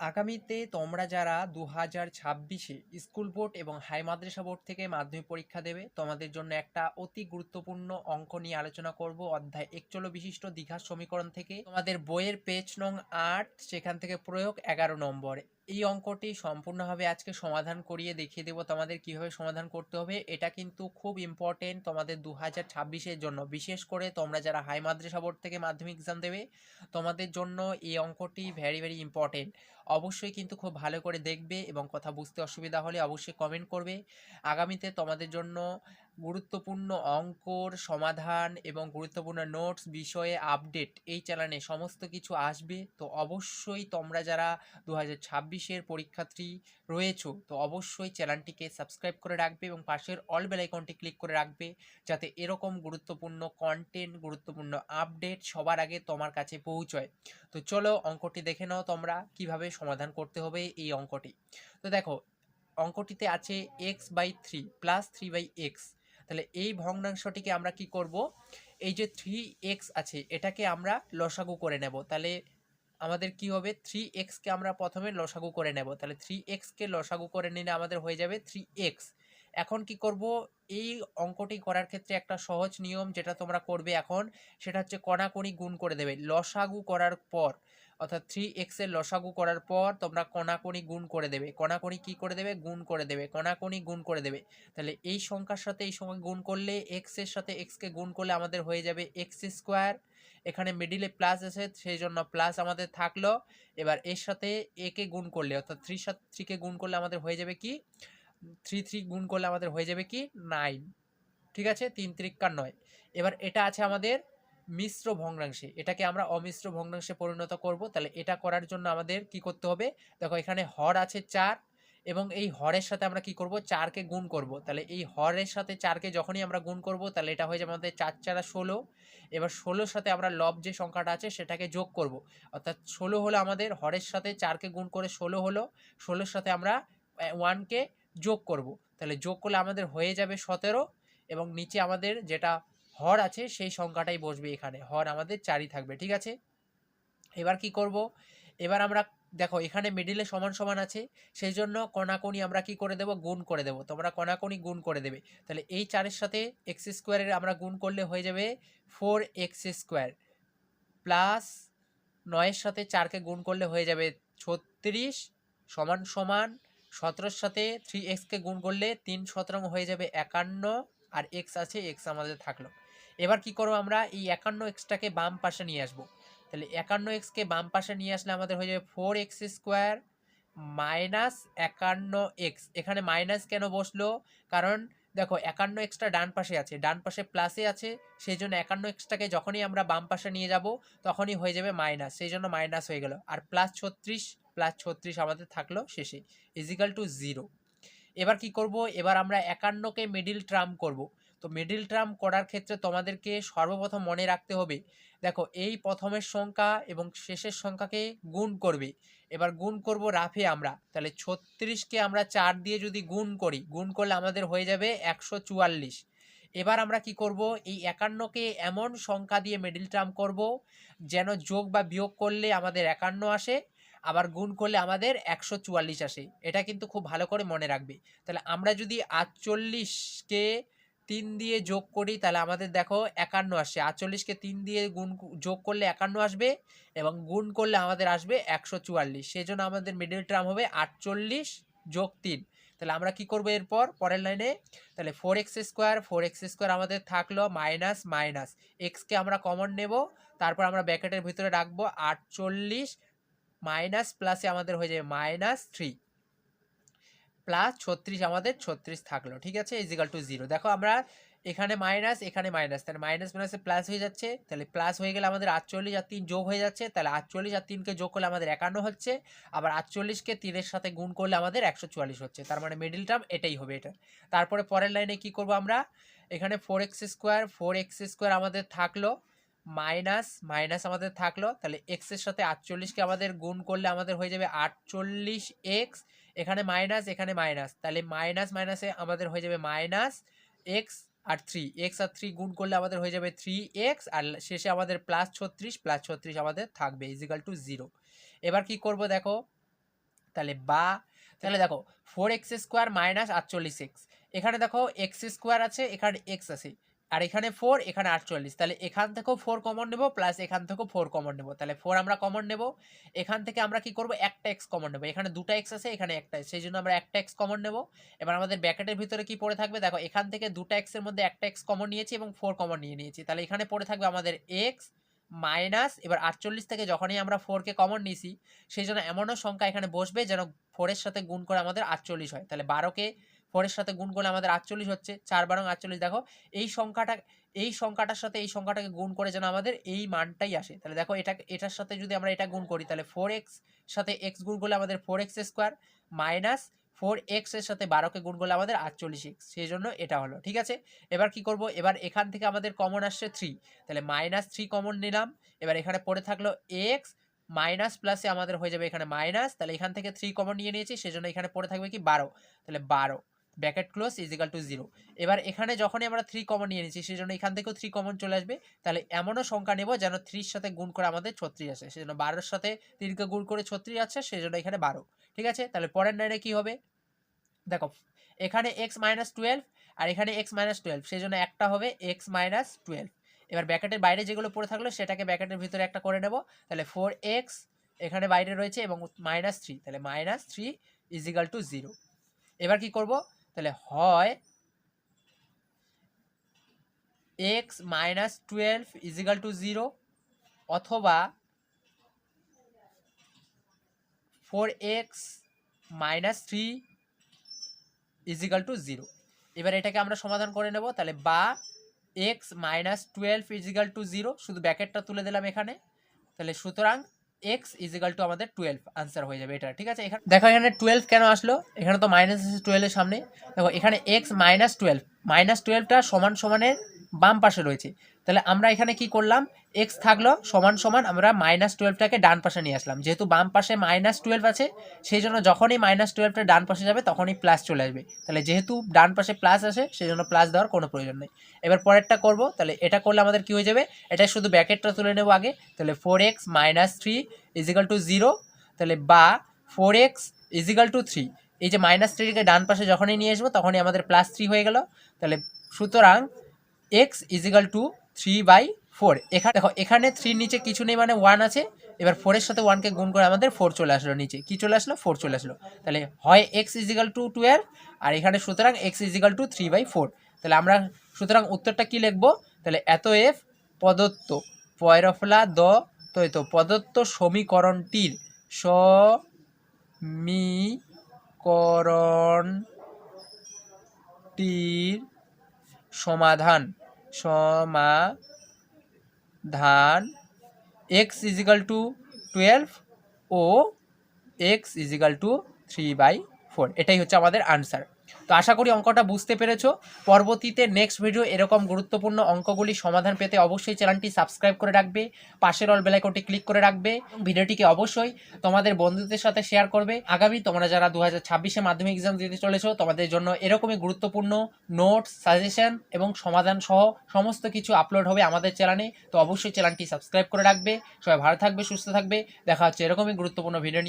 আগামীতে তোমরা যারা দু হাজার ছাব্বিশে স্কুল বোর্ড এবং হাই মাদ্রাসা বোর্ড থেকে মাধ্যমিক পরীক্ষা দেবে, তোমাদের জন্য একটা অতি গুরুত্বপূর্ণ অঙ্ক নিয়ে আলোচনা করব অধ্যায় একচল বিশিষ্ট দীঘার সমীকরণ থেকে। তোমাদের বইয়ের পেজ নং আট, সেখান থেকে প্রয়োগ এগারো নম্বর। এই অঙ্কটি সম্পূর্ণভাবে আজকে সমাধান করিয়ে দেখিয়ে দেবো তোমাদের কীভাবে সমাধান করতে হবে। এটা কিন্তু খুব ইম্পর্টেন্ট তোমাদের দু হাজার ছাব্বিশের জন্য। বিশেষ করে তোমরা যারা হাই মাদ্রাসা বোর্ড থেকে মাধ্যমিক এক্সাম দেবে, তোমাদের জন্য এই অঙ্কটি ভেরি ভেরি ইম্পর্টেন্ট অবশ্যই কিন্তু খুব ভালো করে দেখবে এবং কথা বুঝতে অসুবিধা হলে অবশ্যই কমেন্ট করবে। আগামীতে তোমাদের জন্য গুরুত্বপূর্ণ অঙ্কর সমাধান এবং গুরুত্বপূর্ণ নোটস বিষয়ে আপডেট এই চ্যানেলে সমস্ত কিছু আসবে। তো অবশ্যই তোমরা যারা দু হাজার পরীক্ষার্থী রয়েছো, তো অবশ্যই চ্যানেলটিকে সাবস্ক্রাইব করে রাখবে এবং পাশের অল বেল আইকনটি ক্লিক করে রাখবে যাতে এরকম গুরুত্বপূর্ণ কন্টেন্ট গুরুত্বপূর্ণ আপডেট সবার আগে তোমার কাছে পৌঁছয়। তো চলো অঙ্কটি দেখে নাও তোমরা কীভাবে সমাধান করতে হবে এই অঙ্কটি। তো দেখো, অঙ্কটিতে আছে x by three plus three by x তাহলে এই ভগ্নাংশটিকে আমরা কি করব? এই যে থ্রি এক্স আছে, এটাকে আমরা লসাগু করে নেব। তাহলে আমাদের কি হবে? থ্রি এক্সকে আমরা প্রথমে লসাগু করে নেব। তাহলে থ্রি এক্সকে লসাগু করে নিলে আমাদের হয়ে যাবে থ্রি এক্স এখন কি করব? এই অঙ্কটি করার ক্ষেত্রে একটা সহজ নিয়ম যেটা তোমরা করবে এখন, সেটা হচ্ছে কণাকণি গুণ করে দেবে। লসাগু করার পর অর্থাৎ থ্রি এক্সের লসাগু করার পর তোমরা কণাকণি গুণ করে দেবে। কণাকণি কি করে দেবে? গুণ করে দেবে। কণাকণি গুণ করে দেবে। তাহলে এই সংখ্যার সাথে এই সংখ্যা গুণ করলে এক্সের সাথে এক্সকে গুণ করলে আমাদের হয়ে যাবে এক্স স্কোয়ার এখানে মিডিলে প্লাস আছে সেই জন্য প্লাস আমাদের থাকল। এবার এর সাথে একে গুণ করলে, অর্থাৎ থ্রির সাথে থ্রিকে গুণ করলে আমাদের হয়ে যাবে কি? থ্রি থ্রি গুণ করলে আমাদের হয়ে যাবে কি? নাইন ঠিক আছে? তিন ত্রিক্কা নয়। এবার এটা আছে আমাদের মিশ্র ভগ্নাংশে, এটাকে আমরা অমিশ্র ভগ্নাংশে পরিণত করব, তাহলে এটা করার জন্য আমাদের কি করতে হবে? দেখো এখানে হর আছে চার, এবং এই হরের সাথে আমরা কি করব? চারকে গুণ করব, তাহলে এই হরের সাথে চারকে যখনই আমরা গুণ করব, তাহলে এটা হয়ে যাবে আমাদের চার চারা ষোলো, এবার ষোলোর সাথে আমরা লব যে সংখ্যাটা আছে সেটাকে যোগ করব, অর্থাৎ ষোলো হলো আমাদের হরের সাথে চারকে গুণ করে ষোলো হলো, ষোলোর সাথে আমরা ওয়ানকে যোগ করব, তাহলে যোগ করলে আমাদের হয়ে যাবে সতেরো, এবং নিচে আমাদের যেটা হর আছে, সেই সংখ্যাটাই বসবে এখানে। হর আমাদের চারই থাকবে, ঠিক আছে? এবার কি করব? এবার আমরা, দেখো, এখানে মিডিলে সমান সমান আছে, সেই জন্য কণাকণি আমরা কি করে দেব? গুণ করে দেব। তোমরা কণাকণি গুণ করে দেবে। তাহলে এই চারের সাথে এক্স স্কোয়ারের আমরা গুণ করলে হয়ে যাবে ফোর এক্স স্কোয়ার প্লাস নয়ের সাথে চারকে গুণ করলে হয়ে যাবে ছত্রিশ সমান সমান সতেরোর সাথে থ্রি এক্সকে গুণ করলে তিন সতেরো হয়ে যাবে একান্ন, আর এক্স আছে এক্স আমাদের থাকল। এবার কি করব আমরা? এই একান্ন এক্সটাকে বাম পাশে নিয়ে আসব। তাহলে একান্ন এক্সকে বাম পাশে নিয়ে আসলে আমাদের হয়ে যাবে ফোর এক্স স্কোয়ার মাইনাস একান্ন এক্স এখানে মাইনাস কেন বসল? কারণ দেখো, একান্ন এক্সটা ডান পাশে আছে। ডান পাশে প্লাসে আছে। সেই জন্য একান্ন এক্সটাকে যখনই আমরা বাম পাশে নিয়ে যাব, তখনই হয়ে যাবে মাইনাস সেই জন্য মাইনাস হয়ে গেল। আর প্লাস ছত্রিশ প্লাস ছত্রিশ আমাদের থাকল শেষে। ইজিক্যাল টু জিরো এবার কি করব? এবার আমরা একান্নকে মিডিল ট্রাম করব। তো মিডিল টার্ম করার ক্ষেত্রে তোমাদেরকে সর্বপ্রথম মনে রাখতে হবে, দেখো এই প্রথমের সংখ্যা এবং শেষের সংখ্যাকে গুণ করবে। এবার গুণ করব রাফে আমরা, তাহলে ছত্রিশকে আমরা চার দিয়ে যদি গুণ করি, গুণ করলে আমাদের হয়ে যাবে একশো চুয়াল্লিশ। এবার আমরা কি করব, এই একান্নকে এমন সংখ্যা দিয়ে মিডিল টার্ম করব, যেন যোগ বা বিয়োগ করলে আমাদের একান্ন আসে, আবার গুণ করলে আমাদের একশো চুয়াল্লিশ আসে। এটা কিন্তু খুব ভালো করে মনে রাখবে। তাহলে আমরা যদি আটচল্লিশকে তিন দিয়ে যোগ করি, তাহলে আমাদের দেখো একান্ন আসছে আটচল্লিশকে তিন দিয়ে গুণ যোগ করলে একান্ন আসবে এবং গুণ করলে আমাদের আসবে একশো চুয়াল্লিশ। সেই জন্য আমাদের মিডিল টার্ম হবে আটচল্লিশ যোগ তিন। তাহলে আমরা কি করব এরপর পরের লাইনে তাহলে four x square four x square আমাদের থাকল মাইনাস মাইনাস এক্সকে আমরা কমন নেব, তারপর আমরা ব্যাকেটের ভিতরে রাখব আটচল্লিশ মাইনাস প্লাসে আমাদের হয়ে যাবে মাইনাস থ্রি প্লাস ছত্রিশ আমাদের ছত্রিশ থাকল, ঠিক আছে? ইজিক্যাল টু জিরো দেখো আমরা এখানে মাইনাস এখানে মাইনাস তাহলে মাইনাস মাইনাসে প্লাস হয়ে যাচ্ছে, তাহলে প্লাস হয়ে গেলে আমাদের আটচল্লিশ আর তিন যোগ হয়ে যাচ্ছে, তাহলে আটচল্লিশ আর তিনকে যোগ করলে আমাদের একান্ন হচ্ছে, আবার আটচল্লিশকে তিনের সাথে গুণ করলে আমাদের একশো চুয়াল্লিশ হচ্ছে, তার মানে মিডিল টার্ম এটাই হবে এটা। তারপরে পরের লাইনে কি করব আমরা? এখানে four x square four x square আমাদের থাকল মাইনাস মাইনাস আমাদের থাকল, তাহলে এক্সের সাথে আটচল্লিশকে আমাদের গুণ করলে আমাদের হয়ে যাবে আটচল্লিশ এক্স এখানে মাইনাস এখানে মাইনাস। তাহলে মাইনাস মাইনাসে আমাদের হয়ে যাবে মাইনাস এক্স আর থ্রি এক্স আর থ্রি গুণ করলে আমাদের হয়ে যাবে থ্রি এক্স আর শেষে আমাদের প্লাস ছত্রিশ প্লাস ছত্রিশ আমাদের থাকবে ইজিক্যাল টু জিরো এবার কি করব দেখো? তাহলে বা, তাহলে দেখো ফোর এক্স স্কোয়ার মাইনাস আটচল্লিশ এক্স এখানে দেখো এক্স স্কোয়ার আছে, এখানে এক্স আছে। আর এখানে ফোর এখানে আটচল্লিশ। তাহলে এখান থেকেও ফোর কমন নেব প্লাস এখান থেকেও ফোর কমন নেব। তাহলে ফোর আমরা কমন নেব। এখান থেকে আমরা কি করব? একটা এক্স কমন নেব। এখানে দুটো এক্স আছে, এখানে একটা সেই জন্য আমরা একটা এক্স কমন নেব। এবার আমাদের ব্যাকেটের ভিতরে কি পড়ে থাকবে? দেখো, এখান থেকে দুটো এক্সের মধ্যে একটা এক্স কমন নিয়েছি এবং ফোর কমন নিয়ে নিয়েছি। তাহলে এখানে পড়ে থাকবে আমাদের এক্স মাইনাস এবার আটচল্লিশ থেকে যখনই আমরা ফোরকে কমন নিয়েছি সেই জন্য এমনও সংখ্যা এখানে বসবে যেন ফোরের সাথে গুণ করে আমাদের আটচল্লিশ হয়। তাহলে বারোকে ফোরের সাথে গুণ করলে আমাদের আটচল্লিশ হচ্ছে, চার বারং আটচল্লিশ। দেখো, এই সংখ্যাটা, এই সংখ্যাটার সাথে এই সংখ্যাটাকে গুণ করে যেন আমাদের এই মানটাই আসে। তাহলে দেখো, এটা, এটার সাথে যদি আমরা এটা গুণ করি, তাহলে ফোর এক্স সাথে এক্স গুণ করলে আমাদের four x square minus four এক্সের সাথে বারোকে গুণ করলে আমাদের আটচল্লিশ এক্স। সেই জন্য এটা হলো, ঠিক আছে? এবার কি করব? এবার এখান থেকে আমাদের কমন আসছে থ্রি তাহলে মাইনাস থ্রি কমন নিলাম। এবার এখানে পড়ে থাকল এক্স মাইনাস প্লাসে আমাদের হয়ে যাবে এখানে মাইনাস তাহলে এখান থেকে থ্রি কমন নিয়ে নিয়েছি, সেজন্য এখানে পড়ে থাকবে কি বারো। তাহলে বারো। Bracket close is equal to zero. এবার এখানে যখনই আমরা থ্রি কমন নিয়ে নিয়েছি সেই জন্য এখান থেকেও থ্রি কমন চলে আসবে। তাহলে এমনও সংখ্যা নেব যেন থ্রির সাথে গুণ করে আমাদের ছত্রিশ আসে। সেজন্য বারোর সাথে তিনকে গুণ করে ছত্রিশ আছে সেই জন্য এখানে বারো। ঠিক আছে? তাহলে পরের লাইনে কি হবে? দেখো, এখানে এক্স মাইনাস টুয়েলভ আর এখানে এক্স মাইনাস টুয়েলভ সেই জন্য একটা হবে এক্স মাইনাস টুয়েলভ এবার ব্যাকেটের বাইরে যেগুলো পড়ে থাকল, সেটাকে ব্যাকেটের ভিতরে একটা করে নেব। তাহলে ফোর এক্স এখানে বাইরে রয়েছে এবং মাইনাস থ্রি তাহলে minus three is equal to zero এবার কি করব? তাহলে হয় x minus twelve is equal to zero অথবা four x minus three is equal to zero এবার এটাকে আমরা সমাধান করে নেব, তাহলে বা x minus twelve is equal to zero শুধু ব্যাকেটটা তুলে দিলাম এখানে। তাহলে সুতরাং এক্স ইজিক্যাল টু আমাদের টুয়েলভ আনসার হয়ে যাবে এটা। ঠিক আছে? এখানে দেখো এখানে টুয়েলভ কেন আসলো? এখানে তো মাইনাস আছে টুয়েলভের সামনে। দেখো, এখানে এক্স মাইনাস টুয়েলভ মাইনাস টুয়েলভটা সমান সমানের বাম পাশে রয়েছে। তাহলে আমরা এখানে কি করলাম? এক্স থাকল সমান সমান আমরা মাইনাস টুয়েলভটাকে ডান পাশে নিয়ে আসলাম। যেহেতু বাম পাশে মাইনাস টুয়েলভ আছে, সেই জন্য যখনই মাইনাস টুয়েলভটা ডান পাশে যাবে, তখনই প্লাস চলে আসবে। তাহলে যেহেতু ডান পাশে প্লাস আসে সেই জন্য প্লাস দেওয়ার কোনো প্রয়োজন নেই। এবার পরেরটা করব। তাহলে এটা করলে আমাদের কি হয়ে যাবে? এটা শুধু ব্যাকেটটা তুলে নেব আগে। তাহলে four x minus three is equal to zero তাহলে বা four x is equal to three এই যে মাইনাস থ্রিকে ডান পাশে যখনই নিয়ে আসব, তখনই আমাদের প্লাস থ্রি হয়ে গেল। তাহলে সুতরাং x is equal to three by four এখানে দেখো, এখানে থ্রির নিচে কিছু নেই মানে ওয়ান আছে। এবার ফোরের সাথে ওয়ানকে গুণ করে আমাদের ফোর চলে আসলো নিচে। কি চলে আসলো? ফোর চলে আসলো। তাহলে হয় x is equal to twelve আর এখানে সুতরাং x is equal to three by four তাহলে আমরা সুতরাং উত্তরটা কি লিখব? তাহলে এত এফ প্রদত্ত পয়রফলা দ তৈত প্রদত্ত সমীকরণটির সমীকরণটির সমাধান। সমাধান x is equal to twelve O x is equal to three by four এটাই হচ্ছে আমাদের আনসার তো আশা করি অঙ্কটা বুঝতে পেরেছ। পরবর্তীতে নেক্সট ভিডিও এরকম গুরুত্বপূর্ণ অঙ্কগুলি সমাধান পেতে অবশ্যই চ্যানেলটি সাবস্ক্রাইব করে রাখবে, পাশের অল বেলাইকনটি ক্লিক করে রাখবে ভিডিওটিকে অবশ্যই তোমাদের বন্ধুদের সাথে শেয়ার করবে। আগামী তোমরা যারা দু হাজার ছাব্বিশে মাধ্যমিক এক্সাম দিতে চলেছো, তোমাদের জন্য এরকমই গুরুত্বপূর্ণ নোটস সাজেশন এবং সমাধান সহ সমস্ত কিছু আপলোড হবে আমাদের চ্যানেলে তো অবশ্যই চ্যানেলটি সাবস্ক্রাইব করে রাখবে। সবাই ভালো থাকবে, সুস্থ থাকবে। দেখা হচ্ছে এরকমই গুরুত্বপূর্ণ ভিডিও